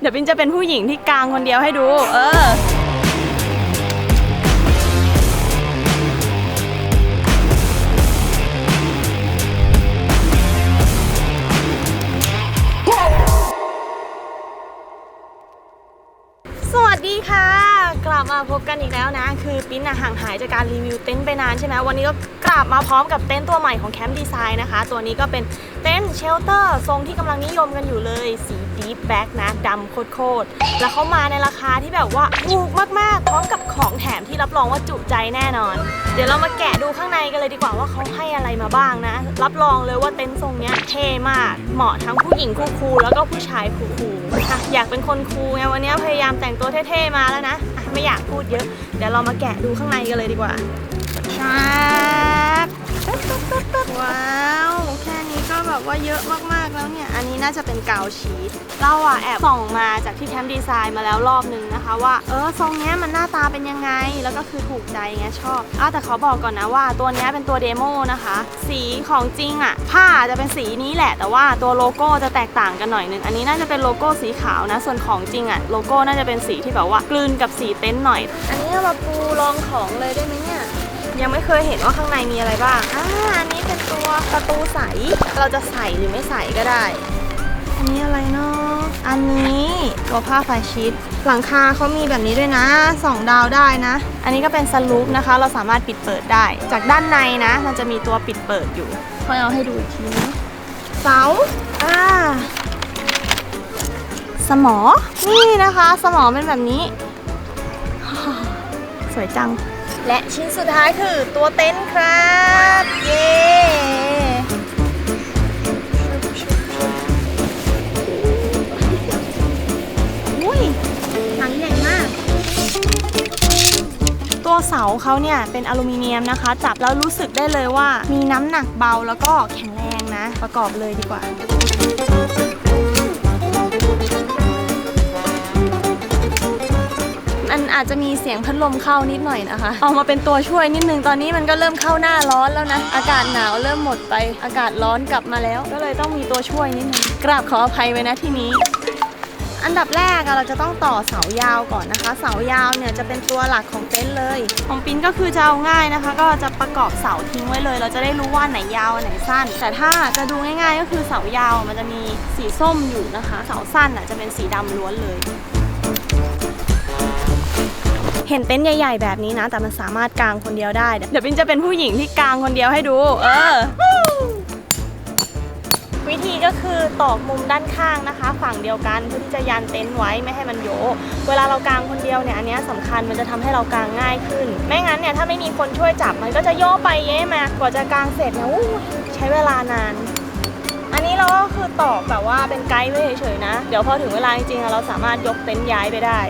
เดี๋ยวปินจะเป็นผู้หญิงที่กลางคนเดียวให้ดู เออ สวัสดีค่ะ ลับมาพบกันอีกแล้วนะ คือปิ้นอะห่างหายจากการรีวิวเต็นท์ไปนานใช่ไหมวันนี้ก็กลับมาพร้อมกับเต็นท์ตัวใหม่ของแคมป์ดีไซน์นะคะ ตัวนี้ก็เป็นเต็นท์เชลเตอร์ทรงที่กำลังนิยมกันอยู่เลย สีดีฟแบ็กนะดำโคตรๆ แล้วเขามาในราคาที่แบบว่าถูกมากๆ พร้อมกับของแถมที่รับรองว่าจุใจแน่นอน เดี๋ยวเรามาแกะดูข้างในกันเลยดีกว่าว่าเขาให้อะไรมาบ้างนะ รับรองเลยว่าเต็นท์ทรงเนี้ยเท่มาก เหมาะทั้งผู้หญิงคูลๆแล้วก็ผู้ชายคูลๆ อะอยากเป็นคนคูลไงวันนี้พยายามแต่งตัวเท่ๆมาแล้วนะอะไม่อยากพูดเยอะ เดี๋ยวเรามาแกะดูข้างในกันเลยดีกว่าครับว้าว แค่นี้ก็แบบว่าเยอะมากๆแล้วเนี่ย อันนี้น่าจะเป็นกาวชีสเราอะแอบส่องมาจากที่แคมป์ดีไซน์มาแล้วรอบนึงนะคะ ว่าเออทรงเนี้ยมันหน้าตาเป็นยังไง แล้วก็คือถูกใจไงชอบอ้าวแต่ขาบอกก่อนนะว่าตัวเนี้ยเป็นตัวเดโมนะคะ สีของจริงอะผ้าจะเป็นสีนี้แหละ แต่ว่าตัวโลโก้จะแตกต่างกันหน่อยนึง อันนี้น่าจะเป็นโลโก้สีขาวนะ ส่วนของจริงอะโลโก้น่าจะเป็นสีที่แบบว่ากลืนกับสีเต็นท์หน่อย อันนี้เอามาปูรองของเลยได้ไหมเนี่ย ยังไม่เคยเห็นว่าข้างในมีอะไรบ้างอ่าอันนี้เป็นตัวประตูใส เราจะใส่หรือไม่ใส่ก็ได้ อันนี้อะไรเนาะอันนี้ตัวผ้าไฟชีตหลังคาเขามีแบบนี้ด้วยนะสองดาวได้นะ อันนี้ก็เป็นสลูปนะคะ เราสามารถปิดเปิดได้ จากด้านในนะ มันจะมีตัวปิดเปิดอยู่ค่อยเอาให้ดูอีกทีนะเสาอ่าสมอ นี่นะคะ สมอเป็นแบบนี้ สวยจัง และชิ้นสุดท้ายคือตัวเต็นท์ครับ เย้อุ้ยหนังใหญ่มาก ตัวเสาเขาเนี่ยเป็นอลูมิเนียมนะคะ จับแล้วรู้สึกได้เลยว่ามีน้ำหนักเบาแล้วก็แข็งแรงนะ ประกอบเลยดีกว่า อาจจะมีเสียงพัดลมเข้านิดหน่อยนะคะเอามาเป็นตัวช่วยนิดนึงตอนนี้มันก็เริ่มเข้าหน้าร้อนแล้วนะ อากาศหนาวเริ่มหมดไป อากาศร้อนกลับมาแล้ว ก็เลยต้องมีตัวช่วยนิดนึงกราบขออภัยไว้นะที่นี้อันดับแรกอะเราจะต้องต่อเสายาวก่อนนะคะ เสายาวเนี่ยจะเป็นตัวหลักของเต็นท์เลย ของปิ้นก็คือจะเอาง่ายนะคะ ก็จะประกอบเสาทิ้งไว้เลย เราจะได้รู้ว่าไหนยาวอันไหนสั้น แต่ถ้าจะดูง่ายๆ ก็คือเสายาวมันจะมีสีส้มอยู่นะคะ เสาสั้นอะจะเป็นสีดำล้วนเลย เห็นเต็นท์ใหญ่ๆแบบนี้นะ แต่มันสามารถกางคนเดียวได้ เดี๋ยวปินจะเป็นผู้หญิงที่กางคนเดียวให้ดู เออ วิธีก็คือตอกมุมด้านข้างนะคะ ฝั่งเดียวกันเพื่อที่จะยันเต็นท์ไว้ไม่ให้มันโยกเวลาเรากางคนเดียวเนี่ยอันนี้ยสำคัญมันจะทำให้เรากางง่ายขึ้น ไม่งั้นเนี่ยถ้าไม่มีคนช่วยจับมันก็จะโยกไปเย้มากว่าจะกางเสร็จเนี่ยใช้เวลานานอันนี้เราก็คือตอกแบบว่าเป็นไกด์ไว้เฉยๆนะ เดี๋ยวพอถึงเวลาจริงๆเราสามารถยกเต็นท์ย้ายไปได้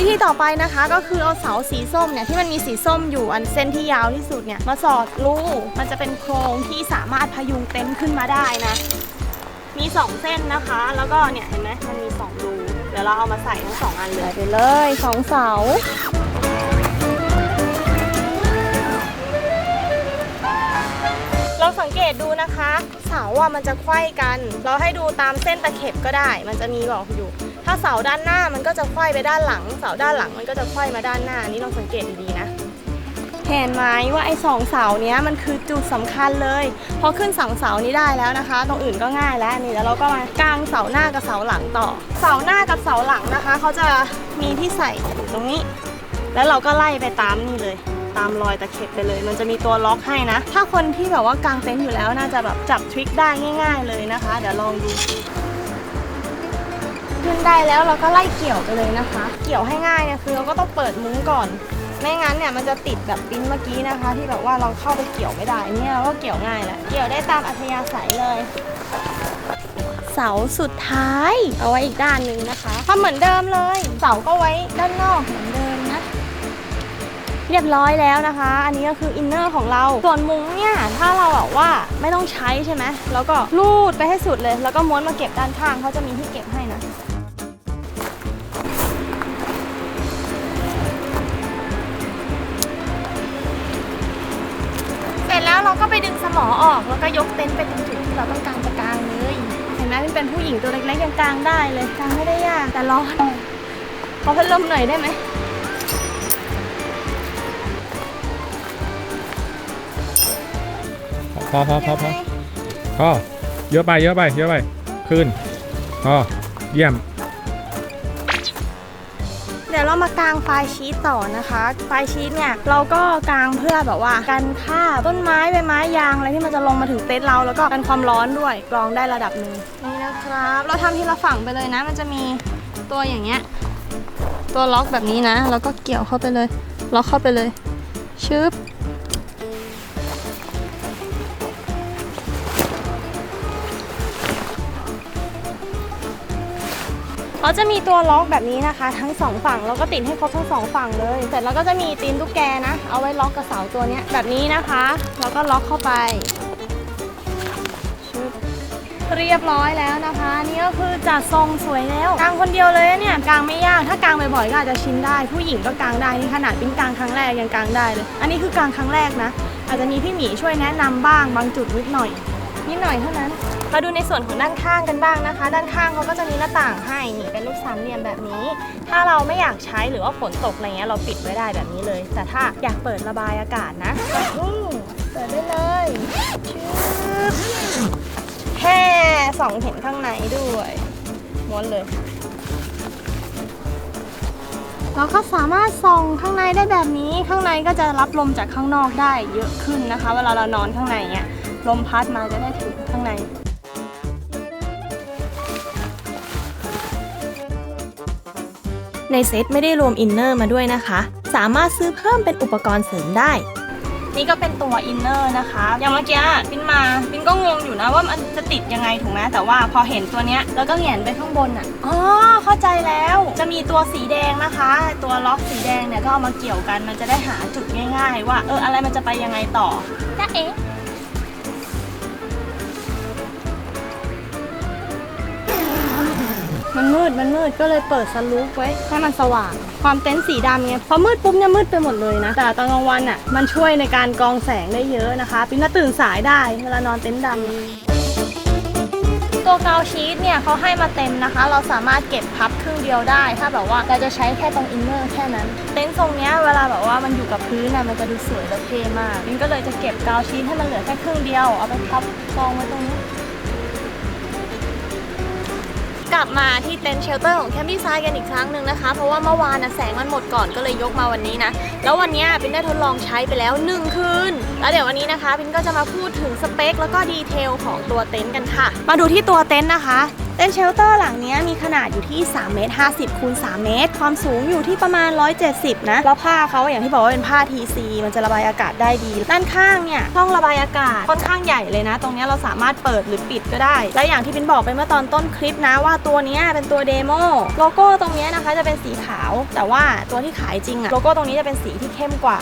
วิธีต่อไปนะคะก็คือเอาเสาสีส้มเนี่ยที่มันมีสีส้มอยู่อันเส้นที่ยาวที่สุดเนี่ยมาสอดรูมันจะเป็นโครงที่สามารถพยุงเต็นท์ขึ้นมาได้นะ มี 2 เส้นนะคะ แล้วก็เนี่ยเห็นไหมมันมี2รูเดี๋ยวเราเอามาใส่ทั้งสองอันเลยไปเลยสองเสาเราสังเกตดูนะคะ เสาอะมันจะไขว้กัน เราให้ดูตามเส้นตะเข็บก็ได้ มันจะมีบอกอยู่ ถ้าเสาด้านหน้ามันก็จะไขว้ไปด้านหลัง เสาด้านหลังมันก็จะไขว้มาด้านหน้านนี้เราสังเกตดีๆนะเห็นไหมว่าไอ้สองเสาเนี้ยมันคือจุดสำคัญเลย พอขึ้นสองเสานี้ได้แล้วนะคะ ตรงอื่นก็ง่ายแล้วนี่แล้วเราก็มากางเสาหน้ากับเสาหลังต่อ เสาหน้ากับเสาหลังนะคะเขาจะมีที่ใส่ตรงนี้ แล้วเราก็ไล่ไปตามนี่เลย ตามรอยตะเข็บไปเลย มันจะมีตัวล็อกให้นะ ถ้าคนที่แบบว่ากางเต็นท์อยู่แล้วน่าจะแบบจับทริคได้ง่าย ๆ เลยนะคะ เดี๋ยวลองดู ขึ้นได้แล้วเราก็ไล่เกี่ยวไปเลยนะคะ เกี่ยวให้ง่ายเนี่ยคือเราก็ต้องเปิดมุ้งก่อน ไม่งั้นเนี่ยมันจะติดแบบปิ้นเมื่อกี้นะคะ ที่แบบว่าเราเข้าไปเกี่ยวไม่ได้เนี่ยเราก็เกี่ยวง่ายแหละเกี่ยวได้ตามอัธยาศัยเลยเสาสุดท้ายเอาไว้อีกด้านหนึ่งนะคะทำเหมือนเดิมเลย เสาก็ไว้ด้านนอกเหมือนเดิมนะ เรียบร้อยแล้วนะคะ อันนี้ก็คืออินเนอร์ของเรา ส่วนมุ้งเนี่ยถ้าเราแบบว่าไม่ต้องใช้ใช่ไหมแล้วก็รูดไปให้สุดเลย แล้วก็ม้วนมาเก็บด้านข้างเขาจะมีที่เก็บให้ ร็จแล้วเราก็ไปดึงสมอออก แล้วก็ยกเต็นท์ไปตรงจุดที่เราต้องการจะกางเลย เห็นไหมมันเป็นเป็นผู้หญิงตัวเล็กๆยังกางได้เลยกางไม่ได้ยากแต่ร้อนขอพัดลมหน่อยได้ไหมพอพอพอพอพอเยอะไปเยอะไปเยอะไปขึ้นพอเยี่ยมเดี๋ยวเรา มากางไฟล์ชีตต่อนะคะไฟล์ชีตเนี่ยเราก็กางเพื่อแบบว่ากันค่าต้นไม้ใบไม้ยางอะไรที่มันจะลงมาถึงเต็นท์เราแล้วก็กันความร้อนด้วยกรองได้ระดับหนึ่งนี่นะครับ เราทำทีละฝั่งไปเลยนะ มันจะมีตัวอย่างเงี้ยตัวล็อกแบบนี้นะ แล้วก็เกี่ยวเข้าไปเลย ล็อกเข้าไปเลยชึบ เขาจะมีตัวล็อกแบบนี้นะคะ ทั้งสองฝั่งแล้วก็ติดให้ครบทั้งสองฝั่งเลย เสร็จแล้วก็จะมีตีนตุ๊กแกนะ เอาไว้ล็อกกับเสาตัวนี้แบบนี้นะคะ แล้วก็ล็อกเข้าไปเรียบร้อยแล้วนะคะนี่ก็คือจัดทรงสวยแล้วกางคนเดียวเลยเนี่ยกางไม่ยากถ้ากางบ่อยๆก็อาจจะชินได้ ผู้หญิงก็กางได้นี่ขนาดเปิ้นกางครั้งแรกยังกางได้เลย อันนี้คือกางครั้งแรกนะ อาจจะมีพี่หมีช่วยแนะนำบ้างบางจุดนิดหน่อย นิดหน่อยเท่านั้น มาดูในส่วนของด้านข้างกันบ้างนะคะ ด้านข้างเขาก็จะมีหน้าต่างให้นี่เป็นรูปสามเหลี่ยมแบบนี้ ถ้าเราไม่อยากใช้หรือว่าฝนตกอะไรเงี้ยเราปิดไว้ได้แบบนี้เลย แต่ถ้าอยากเปิดระบายอากาศนะอืมเปิดได้เลยชึบแค่สองเห็นข้างในด้วยม้วนเลยเราก็สามารถส่องข้างในได้แบบนี้ ข้างในก็จะรับลมจากข้างนอกได้เยอะขึ้นนะคะ เวลาเรานอนข้างในเงี้ย ลมพัดมาจะได้ถึงข้างใน ในเซตไม่ได้รวมอินเนอร์มาด้วยนะคะ สามารถซื้อเพิ่มเป็นอุปกรณ์เสริมได้ นี่ก็เป็นตัวอินเนอร์นะคะ อย่างเมื่อกี้ปินมาปินก็งงอยู่นะว่ามันจะติดยังไงถูกไหมแต่ว่าพอเห็นตัวเนี้ยแล้วก็แหงนไปข้างบนอะอ๋อเข้าใจแล้วจะมีตัวสีแดงนะคะ ตัวล็อกสีแดงเนี่ยก็เอามาเกี่ยวกันมันจะได้หาจุดง่าย ๆ ว่าเอออะไรมันจะไปยังไงต่อจ้าเอ๊ะ ดมันมืดก็เลยเปิดสลูปไว้ให้มันสว่าง ความเต็นท์สีดำไงพอมืดปุ๊บเนี่ยมืดไปหมดเลยนะ แต่ตอนกลางวันอะมันช่วยในการกรองแสงได้เยอะนะคะปินก็ตื่นสายได้เวลานอนเต็นท์ดำตัวกาวชีตเนี่ยเขาให้มาเต็มนะคะ เราสามารถเก็บพับครึ่งเดียวได้ ถ้าแบบว่าเราจะใช้แค่ตรงอินเนอร์แค่นั้น เต็นท์ทรงเนี้ยเวลาแบบว่ามันอยู่กับพื้นน่ะมันจะดูสวยและเท่มากปินก็เลยจะเก็บกาวชีตให้มันเหลือแค่ครึ่งเดียวเอาไปพับกองไว้ตรงนี้ กลับมาที่เต็นท์เชลเตอร์ของแคมป์ดีไซน์กันอีกครั้งหนึ่งนะคะ เพราะว่าเมื่อวานนะแสงมันหมดก่อนก็เลยยกมาวันนี้นะ แล้ววันนี้พินได้ทดลองใช้ไปแล้ว 1 คืน แล้วเดี๋ยววันนี้นะคะพินก็จะมาพูดถึงสเปคแล้วก็ดีเทลของตัวเต็นท์กันค่ะ มาดูที่ตัวเต็นท์นะคะ เต็นท์เชลเตอร์หลังนี้มีขนาดอยู่ที่3เมตร50คูณ3เมตร ความสูงอยู่ที่ประมาณ 170 นะ แล้วผ้าเขาอย่างที่บอกว่าเป็นผ้า TC มันจะระบายอากาศได้ดี ด้านข้างเนี่ยช่องระบายอากาศค่อนข้างใหญ่เลยนะ ตรงนี้เราสามารถเปิดหรือปิดก็ได้ และอย่างที่ปินบอกไปเมื่อตอนต้นคลิปนะว่าตัวนี้เป็นตัวเดโมโลโก้ตรงนี้นะคะจะเป็นสีขาว แต่ว่าตัวที่ขายจริงอะโลโก้ตรงนี้จะเป็นสีที่เข้มกว่า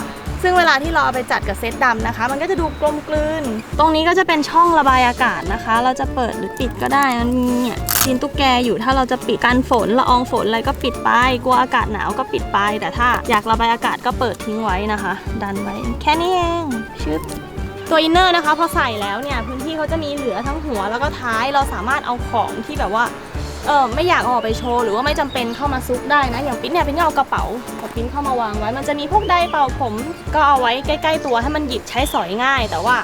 ซึ่งเวลาที่เราเอาไปจัดกับเซตดำนะคะ มันก็จะดูกลมกลืน ตรงนี้ก็จะเป็นช่องระบายอากาศนะคะ เราจะเปิดหรือปิดก็ได้มันมีเนี่ยซีนตุ๊กแกอยู่ถ้าเราจะปิดกันฝนละอองฝนอะไรก็ปิดไป กลัวอากาศหนาวก็ปิดไป แต่ถ้าอยากระบายอากาศก็เปิดทิ้งไว้นะคะ ดันไว้แค่นี้เองชึบตัวอินเนอร์นะคะพอใส่แล้วเนี่ยพื้นที่เขาจะมีเหลือทั้งหัวแล้วก็ท้ายเราสามารถเอาของที่แบบว่า เออไม่อยากออกไปโชว์หรือว่าไม่จำเป็นเข้ามาซุกได้นะ อย่างปิ้นเนี่ยปิ้นก็เอากระเป๋าของปิ้นเข้ามาวางไว้ มันจะมีพวกไดร์เป่าผมก็เอาไว้ใกล้ ๆ ตัวให้มันหยิบใช้สอยง่าย แต่ว่า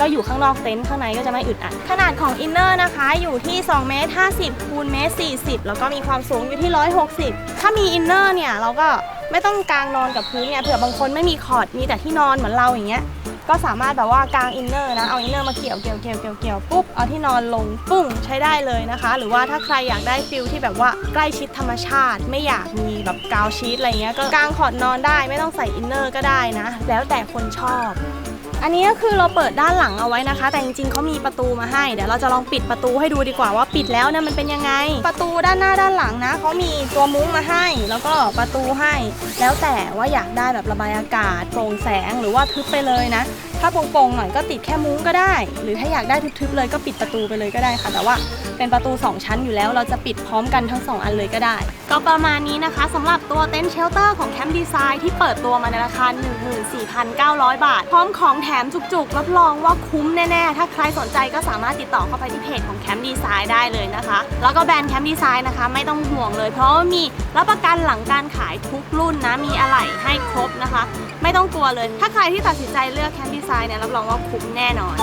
ก็อยู่ข้างนอกเต็นท์ข้างในก็จะไม่อึดอัด ขนาดของอินเนอร์นะคะ อยู่ที่2เมตร50คูณเมตร40 แล้วก็มีความสูงอยู่ที่ 160 ถ้ามีอินเนอร์เนี่ยเราก็ไม่ต้องกางนอนกับพื้นเนี่ยเผื่อบางคนไม่มีคอร์ดมีแต่ที่นอนเหมือนเราอย่างเงี้ย ก็สามารถแบบว่ากางอินเนอร์นะ เอาอินเนอร์มาเกี่ยวเกี่ยวเกี่ยวเกี่ยวเกี่ยวปุ๊บ เอาที่นอนลงปุ้งใช้ได้เลยนะคะ หรือว่าถ้าใครอยากได้ฟิลที่แบบว่าใกล้ชิดธรรมชาติ ไม่อยากมีแบบกาวชีตอะไรเงี้ย ก็กางขอดนอนได้ ไม่ต้องใส่อินเนอร์ก็ได้นะ แล้วแต่คนชอบ อันนี้ก็คือเราเปิดด้านหลังเอาไว้นะคะ แต่จริงๆเขามีประตูมาให้ เดี๋ยวเราจะลองปิดประตูให้ดูดีกว่าว่าปิดแล้วเนี่ยมันเป็นยังไง ประตูด้านหน้าด้านหลังนะเขามีตัวมุ้งมาให้ แล้วก็ประตูให้ แล้วแต่ว่าอยากได้แบบระบายอากาศโปร่งแสงหรือว่าทึบไปเลยนะ ถ้าโปร่งๆหน่อยก็ติดแค่มุ้งก็ได้ หรือถ้าอยากได้ทึบๆเลยก็ปิดประตูไปเลยก็ได้ค่ะ แต่ว่า เป็นประตู 2 ชั้นอยู่แล้ว เราจะปิดพร้อมกันทั้ง 2 อันเลยก็ได้ ก็ประมาณนี้นะคะสำหรับตัวเต็นท์เชลเตอร์ของแคมป์ดีไซน์ที่เปิดตัวมาในราคา 14,900 บาท พร้อมของแถมจุกๆ รับรองว่าคุ้มแน่ ๆ ถ้าใครสนใจก็สามารถติดต่อเข้าไปที่เพจของแคมป์ดีไซน์ได้เลยนะคะ แล้วก็แบรนด์แคมป์ดีไซน์นะคะไม่ต้องห่วงเลย เพราะว่ามีรับประกันหลังการขายทุกรุ่นนะมีอะไหล่ให้ครบนะคะ ไม่ต้องกลัวเลย ถ้าใครที่ตัดสินใจเลือกแคมป์ดีไซน์เนี่ยรับรองว่าคุ้มแน่นอน